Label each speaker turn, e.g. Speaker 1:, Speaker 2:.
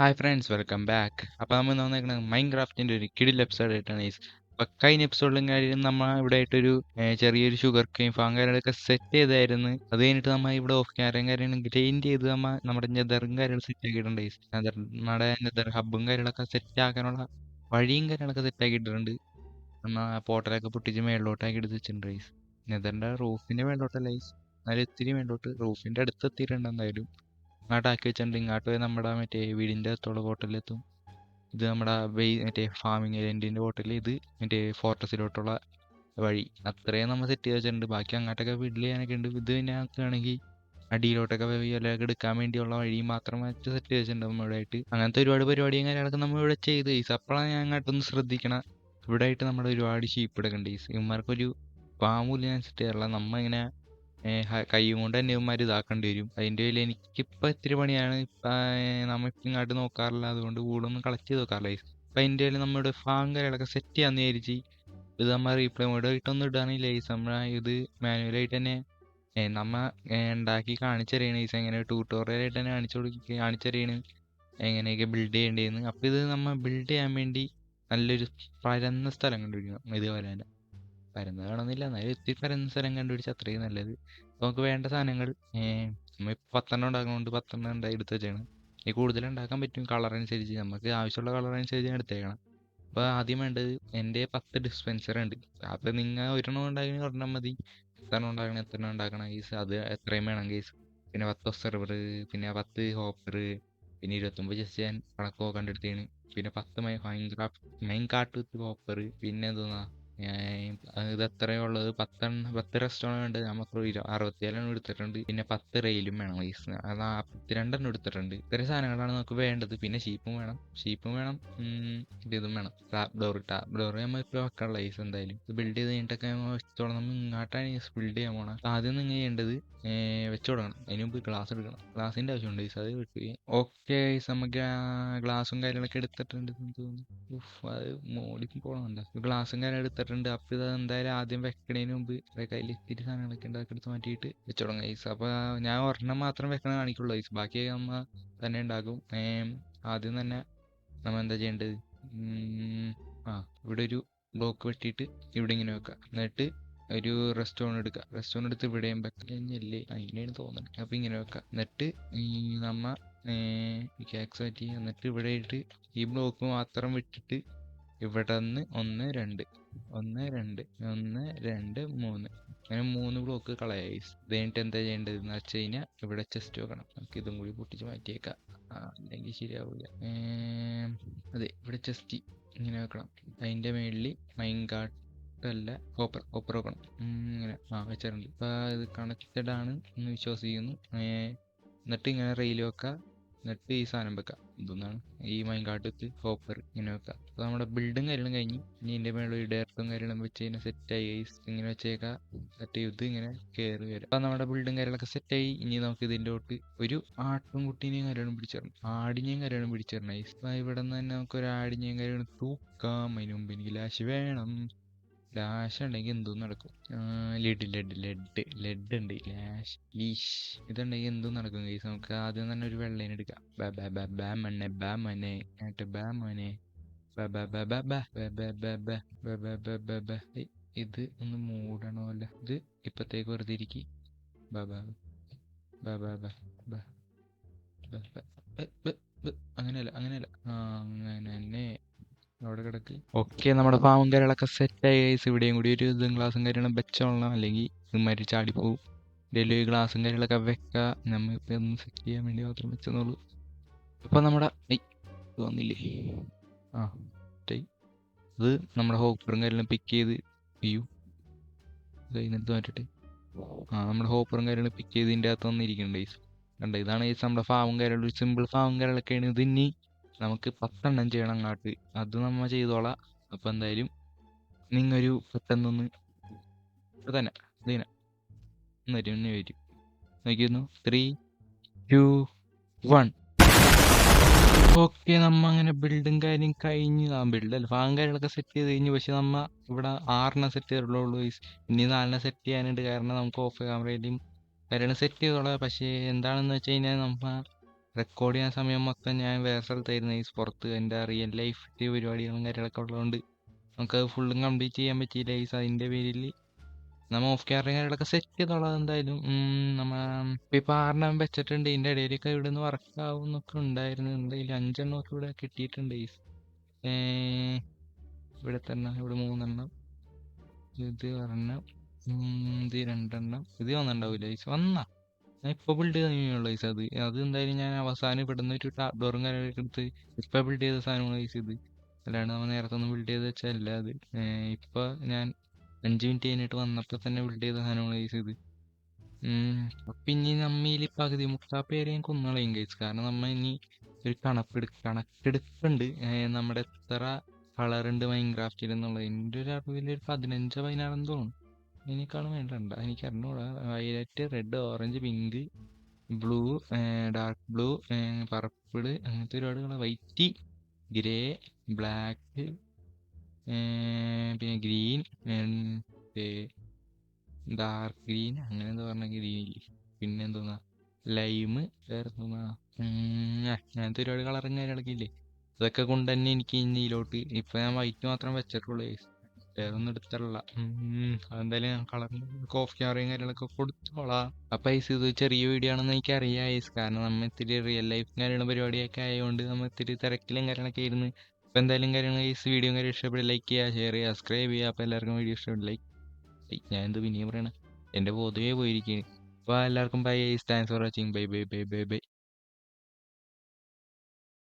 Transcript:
Speaker 1: Hi friends welcome back അപ്പോൾ നമ്മൾ വന്നേക്കുന്നത് മൈൻഡ് ക്രാഫ്റ്റിന്റെ ഒരു കിടിൽ എപ്പിസോഡ് ആയിട്ടാണ് ഗൈസ് അപ്പോൾ കഴിഞ്ഞ എപ്പിസോഡിലും കാര്യം നമ്മൾ ഇവിടെ ആയിട്ടൊരു ചെറിയൊരു ഷുഗർ കെയിം ഫാം കാര്യങ്ങളൊക്കെ സെറ്റ് ചെയ്തായിരുന്നു. അത് കഴിഞ്ഞിട്ട് നമ്മൾ ഇവിടെ ഓഫ് ക്യാരം കാര്യം ഗ്രൈൻഡ് ചെയ്ത് നമ്മൾ നമ്മുടെ നെതറും കാര്യങ്ങളും സെറ്റ് ആക്കിയിട്ടുണ്ട്. നെതർ നമ്മുടെ നെതർ ഹബ്ബും കാര്യങ്ങളൊക്കെ സെറ്റ് ആക്കാനുള്ള വഴിയും കാര്യങ്ങളൊക്കെ സെറ്റ് ആക്കിയിട്ടുണ്ട്. നമ്മൾ ആ പോർട്ടലൊക്കെ പൊട്ടിച്ച് മേളിലോട്ടാക്കി എടുത്ത് വെച്ചിട്ടുണ്ട് ഗൈസ് നെതറിന്റെ റൂഫിന്റെ മേളിലോട്ടല്ല ഗൈസ് എന്നാലും ഇത്തിരി മേളിലോട്ട് റൂഫിന്റെ അടുത്ത് എത്തിയിട്ടുണ്ട് എന്തായാലും. ഇങ്ങോട്ടാക്കി വെച്ചിട്ടുണ്ട്. ഇങ്ങോട്ട് പോയി നമ്മുടെ മറ്റേ വീടിന്റെ അടുത്തുള്ള ബോട്ടിലെത്തും ഇത് നമ്മുടെ വെയ് മറ്റേ ഫാമിംഗ് ഏജന്റിന്റെ ബോട്ടിൽ ഇത് മറ്റേ ഫോർട്ടസിലോട്ടുള്ള വഴി. അത്രയും നമ്മൾ സെറ്റ് ചെയ്ത് വെച്ചിട്ടുണ്ട്. ബാക്കി അങ്ങോട്ടൊക്കെ വീട്ടിൽ ചെയ്യാനൊക്കെ ഉണ്ട് ഇത് പിന്നെ ആക്കുകയാണെങ്കിൽ അടിയിലോട്ടൊക്കെ പോയി ഇലയൊക്കെ എടുക്കാൻ വേണ്ടിയുള്ള വഴി മാത്രം വെച്ച് സെറ്റ് ചെയ്ത് വെച്ചിട്ടുണ്ട് നമ്മുടെ ആയിട്ട് അങ്ങനത്തെ ഒരുപാട് പരിപാടിയും കാര്യങ്ങളൊക്കെ നമ്മൾ ഇവിടെ ചെയ്ത്. ഈസ് അപ്പോഴാണ് ഞാൻ അങ്ങോട്ടൊന്ന് ശ്രദ്ധിക്കണം. ഇവിടെ ആയിട്ട് നമ്മുടെ ഒരുപാട് ഷീപ്പ് എടുക്കേണ്ടത് ഈസ് ഇവന്മാർക്കൊരു പാമ്പൂല്ല ഞാൻ സെറ്റ് ചെയ്യാറില്ല നമ്മ ഇങ്ങനെ കൈ കൊണ്ട് തന്നെ ഇവന്മാർ ഇതാക്കേണ്ടി വരും. അതിന്റെ പേരിൽ എനിക്കിപ്പോൾ ഇത്തിരി പണിയാണ്? ഇപ്പം ഇങ്ങോട്ട് നോക്കാറില്ല. അതുകൊണ്ട് കൂടുതലൊന്നും കളക്ട് ചെയ്ത് നോക്കാറില്ല. അപ്പം അതിന്റെ പേരിൽ നമ്മുടെ ഫാം കാര്യങ്ങളൊക്കെ സെറ്റ് ചെയ്യാന്ന് വിചാരിച്ച് ഇത് നമ്മൾ റീപ്ലേ മോഡ് ആയിട്ടൊന്നും ഇടാനില്ല ഈ നമ്മൾ ഇത് മാനുവലായിട്ട് തന്നെ നമ്മ ഉണ്ടാക്കി കാണിച്ചറിയണം ഈസ് എങ്ങനെ ട്യൂട്ടോറിയൽ ആയിട്ട് തന്നെ കാണിച്ചു കൊടുക്കി കാണിച്ചറിയണ് എങ്ങനെയൊക്കെ ബിൽഡ് ചെയ്യേണ്ടതെന്ന്. അപ്പോൾ ഇത് നമ്മൾ ബിൽഡ് ചെയ്യാൻ വേണ്ടി നല്ലൊരു പരന്ന സ്ഥലം കണ്ടുപിടിക്കണം ഇതുപോലെ തന്നെ. പരന്ന് കാണുന്നില്ല. എന്നാലും ഇത്തിരി പരന്ന സ്ഥലം കണ്ടുപിടിച്ച് അത്രയും നല്ലത്. നമുക്ക് വേണ്ട സാധനങ്ങൾ നമ്മൾ ഇപ്പോൾ പത്തെണ്ണം ഉണ്ടാക്കുന്നതുകൊണ്ട് പത്തെണ്ണം ഉണ്ടായി എടുത്ത് വെച്ചാണ് ഇനി കൂടുതൽ ഉണ്ടാക്കാൻ പറ്റും കളർ അനുസരിച്ച്. നമുക്ക് ആവശ്യമുള്ള കളർ അനുസരിച്ച് എടുത്തേക്കണം. അപ്പോൾ ആദ്യം വേണ്ടത് എന്റെ പത്ത് ഡിസ്പെൻസർ ഉണ്ട്. അപ്പോൾ നിങ്ങൾ ഒരെണ്ണം ഉണ്ടാക്കണേ ഒരെണ്ണം മതി. എത്ര എണ്ണം ഉണ്ടാക്കണം എത്ര എണ്ണം ഉണ്ടാക്കണം കേസ് അത് എത്രയും വേണം കേസ് പിന്നെ പത്ത് സെർവർ പിന്നെ പത്ത് ഹോപ്പർ പിന്നെ ഇരുപത്തൊമ്പത് ജസ്റ്റ് ഞാൻ കണക്ക് നോക്കാണ്ടെടുത്തേണ് പിന്നെ പത്ത് my Minecraft minecart with hopper പിന്നെ എന്തോന്നാ? ഇത് എത്രയോ ഉള്ളത്? പത്തെണ്ണം പത്ത് റെസ്റ്റോറന്റ് ഉണ്ട്. നമുക്ക് അറുപത്തിയേഴെണ്ണം എടുത്തിട്ടുണ്ട്. പിന്നെ പത്ത് റെയിലും വേണം ഈ നാൽപ്പത്തിരണ്ടെണ്ണം എടുത്തിട്ടുണ്ട്. ഇത്രയും സാധനങ്ങളാണ് നമുക്ക് വേണ്ടത്. പിന്നെ ഷീപ്പും വേണം. ഷീപ്പും വേണം. ഇതും വേണം. ടാപ്പ് ഡോർ ടാപ്പ് ഡോർ നമ്മൾ ഇപ്പോൾ വെക്കാനുള്ള ഐസ് എന്തായാലും. ഇത് ബിൽഡ് ചെയ്ത് കഴിഞ്ഞിട്ടൊക്കെ നമ്മൾ വെച്ചോളാം. നമ്മൾ ഇങ്ങോട്ടാണ് ബിൽഡ് ചെയ്യാൻ പോകണം ആദ്യം നിങ്ങൾ ചെയ്യേണ്ടത് വെച്ചു തുടങ്ങണം അതിന് മുമ്പ് ഗ്ലാസ് എടുക്കണം. ഗ്ലാസിന്റെ ആവശ്യമുണ്ട് ഐസ് അത് വിട്ടു ഓക്കെ ഐസ് നമുക്ക് ഗ്ലാസും കാര്യങ്ങളൊക്കെ എടുത്തിട്ടുണ്ട് തോന്നുന്നു. അത് മോടി പോകണമുണ്ട് ഗ്ലാസും കാര്യം എടുത്തിട്ടുണ്ട്. അപ്പോൾ ഇത് എന്തായാലും ആദ്യം വെക്കണതിന് മുമ്പ് കയ്യിൽ ഇത്തിരി സാധനങ്ങളൊക്കെ ഉണ്ട് അതൊക്കെ എടുത്ത് മാറ്റിയിട്ട് വെച്ചോളാം ഐസ് അപ്പോൾ ഞാൻ ഒരെണ്ണം മാത്രം വെക്കണ കാണിക്കുള്ളൂ ഐസ് ബാക്കി നമ്മ തന്നെ ഉണ്ടാക്കും ആദ്യം തന്നെ നമ്മൾ എന്താ ചെയ്യേണ്ടത്? ആ ഇവിടെ ഒരു ബ്ലോക്ക് വെട്ടിയിട്ട് ഇവിടെ ഇങ്ങനെ വെക്കുക എന്നിട്ട് ഒരു റെസ്റ്റോറന്റ് എടുക്കുക റെസ്റ്റോറന്റ് എടുത്ത് ഇവിടെയും വെക്കഞ്ഞല്ലേ അതിനെയാണ് തോന്നുന്നത് അപ്പോൾ ഇങ്ങനെ വെക്കുക എന്നിട്ട് ഈ നമ്മ ക്യാക്സ് പറ്റി എന്നിട്ട് ഇവിടെ ഇട്ട് ഈ ബ്ലോക്ക് മാത്രം വിട്ടിട്ട് ഇവിടെ നിന്ന് ഒന്ന് രണ്ട്. ഒന്ന് രണ്ട് ഒന്ന് രണ്ട് മൂന്ന്. അങ്ങനെ മൂന്ന് ബ്ലോക്ക് കളയായി. ഇത് കഴിഞ്ഞിട്ട് എന്താ ചെയ്യേണ്ടത് എന്ന് വെച്ച് കഴിഞ്ഞാൽ ഇവിടെ ചെസ്റ്റ് വെക്കണം. നമുക്ക് ഇതും കൂടി പൊട്ടിച്ച് മാറ്റിയേക്കാം. അല്ലെങ്കിൽ ശരിയാവില്ല അതെ ഇവിടെ ചെസ്റ്റ് ഇങ്ങനെ വെക്കണം. അതിന്റെ മേളിൽ മൈൻ അല്ല കോപ്പർ കോപ്പർ വെക്കണം. ഇങ്ങനെ ആ വെച്ചിട്ടുണ്ട്. അപ്പോൾ ഇത് കണക്റ്റഡ് ആണ് എന്ന് വിശ്വസിക്കുന്നു. എന്നിട്ട് ഇങ്ങനെ റെയിൽ വെക്കുക എന്നിട്ട് ഈ സാധനം വെക്കാം. ഇതൊന്നാണ്. ഈ മൈൻകാട്ടത്ത് ഹോപ്പർ ഇങ്ങനെ വെക്കാം. അപ്പോൾ നമ്മുടെ ബിൽഡും കാര്യങ്ങളും കഴിഞ്ഞ് ഇനി ഇതിന്റെ മേളിൽ ഡയറക്റ്റും കാര്യങ്ങളും വെച്ച് കഴിഞ്ഞാൽ സെറ്റായി ഇങ്ങനെ വെച്ചേക്കാം. സെറ്റ് ചെയ്ത് ഇങ്ങനെ കയറി വരാം. അപ്പോൾ നമ്മുടെ ബിൽഡും കാര്യങ്ങളൊക്കെ സെറ്റായി ഇനി നമുക്ക് ഇതിന്റെ തൊട്ട് ഒരു ആട്ടും കുട്ടീനെയും കാര്യങ്ങളും പിടിച്ചിടണം ആടിനെയും കാര്യങ്ങളും പിടിച്ചിടണം അപ്പോൾ ഇവിടെ നിന്ന് തന്നെ നമുക്ക് ഒരു ആടിനെയും കാര്യങ്ങളും തൂക്കാം. അതിന് മുമ്പ് എനിക്ക് ലാശ് വേണം. ലാഷ് ഉണ്ടെങ്കിൽ എന്തും നടക്കും ലെഡ് ലെഡ് ലെഡ് ലെഡ് ഉണ്ട് ലാഷ് ലീഷ് ഇതുണ്ടെങ്കിൽ എന്തും നടക്കും കേസ് നമുക്ക് ആദ്യം തന്നെ ഒരു വെള്ളേനെ എടുക്കാം ബാ ബാ ബാ ബാ ഇത് ഒന്ന് മൂടണമല്ല ഇത് ഇപ്പത്തേക്ക് വെറുതെ ഇരിക്കി. അങ്ങനെയല്ല അങ്ങനെയല്ല അങ്ങനെ തന്നെ അവിടെ കിടക്ക്. ഓക്കെ നമ്മുടെ പാവം കാര്യങ്ങളൊക്കെ സെറ്റായി ഗൈസ് ഇവിടെയും കൂടി ഒരു ഇതും ഗ്ലാസും കാര്യങ്ങളും വെച്ചോളണം. അല്ലെങ്കിൽ ഇതുമാതിരി ചാടിപ്പോവും ഇതിൽ ഗ്ലാസും കാര്യങ്ങളൊക്കെ വെക്കുക നമ്മൾ ഇപ്പം ഒന്ന് സെറ്റ് ചെയ്യാൻ വേണ്ടി മാത്രം വെച്ചെന്നുള്ളൂ ഇപ്പം നമ്മുടെ ഐ ഇത് വന്നില്ലേ? ആ ടൈ ഇത് നമ്മുടെ ഹോപ്പറും കാര്യങ്ങളും പിക്ക് ചെയ്ത് അയ്യോ ഇത് മാറ്റട്ടെ മാറ്റിട്ട്. ആ നമ്മുടെ ഹോപ്പറും കാര്യങ്ങളും പിക്ക് ചെയ്ത് ഇതിന്റെ അകത്ത് വന്നിരിക്കുന്നുണ്ട് ഗൈസ് കണ്ട? ഇതാണ് ഈ നമ്മുടെ ഫാമും കാര്യങ്ങളും ഒരു സിമ്പിൾ ഫാമും കാര്യങ്ങളൊക്കെയാണ് ഇത് ഇനി നമുക്ക് പത്തെണ്ണം ചെയ്യണം അങ്ങോട്ട് അത് നമ്മ ചെയ്തോളാം. അപ്പം എന്തായാലും നിങ്ങൊരു പെട്ടെന്നൊന്ന് തന്നെ ദീന വരും വരും. നോക്കിയിരുന്നു. ത്രീ ടു വൺ ഓക്കെ നമ്മ അങ്ങനെ ബിൽഡും കാര്യം കഴിഞ്ഞ്. ആ ബിൽഡ് അല്ല ഫാം കാര്യങ്ങളൊക്കെ സെറ്റ് ചെയ്ത് കഴിഞ്ഞു. പക്ഷെ നമ്മ ഇവിടെ ആറിനെ സെറ്റ് ചെയ്തിട്ടുള്ളൂ ഇനി നാലിനെ സെറ്റ് ചെയ്യാനുണ്ട്. കാരണം നമുക്ക് ഓഫ് ക്യാമറയിലും കാര്യങ്ങൾ സെറ്റ് ചെയ്തോളാം. പക്ഷേ എന്താണെന്ന് വെച്ച് കഴിഞ്ഞാൽ നമ്മ റെക്കോർഡ് ചെയ്യാൻ സമയം മൊത്തം ഞാൻ വേറെ സ്ഥലത്തായിരുന്നു. ഈ പുറത്ത് എന്റെ റിയൽ ലൈഫ് പരിപാടികളും കാര്യങ്ങളൊക്കെ ഉള്ളതുകൊണ്ട് നമുക്കത് ഫുള്ളും കംപ്ലീറ്റ് ചെയ്യാൻ പറ്റിയില്ല ഈ അതിന്റെ പേരിൽ. നമ്മൾ ഓഫ് ക്യാമറയും കാര്യങ്ങളൊക്കെ സെറ്റ് ചെയ്തോളാം എന്തായാലും. നമ്മൾ നമ്മ ഇപ്പം ആറെണ്ണം വെച്ചിട്ടുണ്ട്. ഇതിന്റെ ഇടയിലൊക്കെ ഇവിടെ നിന്ന് വർക്ക് ആവും എന്നൊക്കെ ഉണ്ടായിരുന്നു. എന്തായാലും അഞ്ചെണ്ണം ഒക്കെ ഇവിടെ കിട്ടിയിട്ടുണ്ട് ഈ ഇവിടെ തന്നെ ഇവിടെ മൂന്നെണ്ണം. ഇത് ഒരെണ്ണം. ഇത് രണ്ടെണ്ണം. ഇത് വന്നിട്ടുണ്ടാവില്ല ഈസ് വന്നാ. ഞാൻ ഇപ്പൊ ബിൽഡ് ചെയ്തുള്ള ഗൈസ് അത് അത് എന്തായാലും ഞാൻ അവസാനം ഇവിടുന്ന് ഒരു ഡോറും കാര്യങ്ങളൊക്കെ എടുത്ത് ഇപ്പൊ ബിൽഡ് ചെയ്ത സാധനമാണ് ഗൈസ് ഇത് അല്ലാണ്ട് നമ്മൾ നേരത്തെ ഒന്നും ബിൽഡ് ചെയ്ത് വെച്ചല്ല അത്. ഇപ്പൊ ഞാൻ അഞ്ച് മിനിറ്റ് കഴിഞ്ഞിട്ട് വന്നപ്പോൾ തന്നെ ബിൽഡ് ചെയ്ത സാധനമാണ് ഗൈസ് ഇത് പിന്നെ നമ്മ ഈ പകുതി മുക്കാ പേരെ ഞാൻ കൊന്നുകളയും ഗൈസ് കാരണം നമ്മ ഇനി ഒരു കണക്കെടു കണക്കെടുപ്പുണ്ട്. നമ്മുടെ എത്ര കളർ ഉണ്ട് മൈൻക്രാഫ്റ്റിൽ എന്നുള്ളത്. എന്റെ ഒരു അറിവിൽ ഒരു പതിനഞ്ചോ പതിനാറെന്ന് തോന്നുന്നു അതിനേക്കാളും വേണ്ടണ്ട എനിക്ക് അറിഞ്ഞൂടാ. Violet red orange pink blue dark blue purple അങ്ങനത്തെ ഒരുപാട് കളർ. വൈറ്റ് ഗ്രേ ബ്ലാക്ക് പിന്നെ ഗ്രീൻ ഡാർക്ക് ഗ്രീൻ അങ്ങനെ എന്താ പറഞ്ഞ ഗ്രീൻ ഇല്ലേ? പിന്നെ എന്തോന്നാ? ലൈമ് വേറെ എന്തോന്നാ? അങ്ങനത്തെ ഒരുപാട് കളറും കാര്യങ്ങളൊക്കെ ഇല്ലേ അതൊക്കെ കൊണ്ട് തന്നെ എനിക്ക് ഇനിയിലോട്ട് ഇപ്പൊ ഞാൻ വൈറ്റ് മാത്രം വെച്ചിട്ടുള്ളൂ എടുത്തിട്ടില്ല. ഉം, അതെന്തായാലും ഞാൻ കളർ കോഫ് ക്യാറിയും കാര്യങ്ങളൊക്കെ കൊടുത്തോളാം. അപ്പൊ ഐസ് ഇത് ചെറിയ വീഡിയോ ആണെന്ന് എനിക്ക് അറിയാം ഐസ് കാരണം നമ്മ ഇത്തിരി റിയൽ ലൈഫ് കാര്യങ്ങളും പരിപാടിയൊക്കെ ആയതുകൊണ്ട് നമ്മ ഇത്തിരി തിരക്കിലും കാര്യങ്ങളൊക്കെ ആയിരുന്നു. അപ്പൊ എന്തായാലും കാര്യങ്ങൾ ഐസ് വീഡിയോ കാര്യം ഇഷ്ടപ്പെട്ട് ലൈക്ക് ചെയ്യുക ഷെയർ ചെയ്യുക സബ്സ്ക്രൈബ് ചെയ്യുക. അപ്പൊ എല്ലാവർക്കും വീഡിയോ ഇഷ്ടപ്പെട്ട് ലൈക്ക് ഞാൻ എന്ത് പിന്നെയും പറയണേ? എന്റെ പൊതുവേ പോയിരിക്കുകയാണ് അപ്പോൾ എല്ലാവർക്കും bye guys thanks for watching bye bye bye bye bye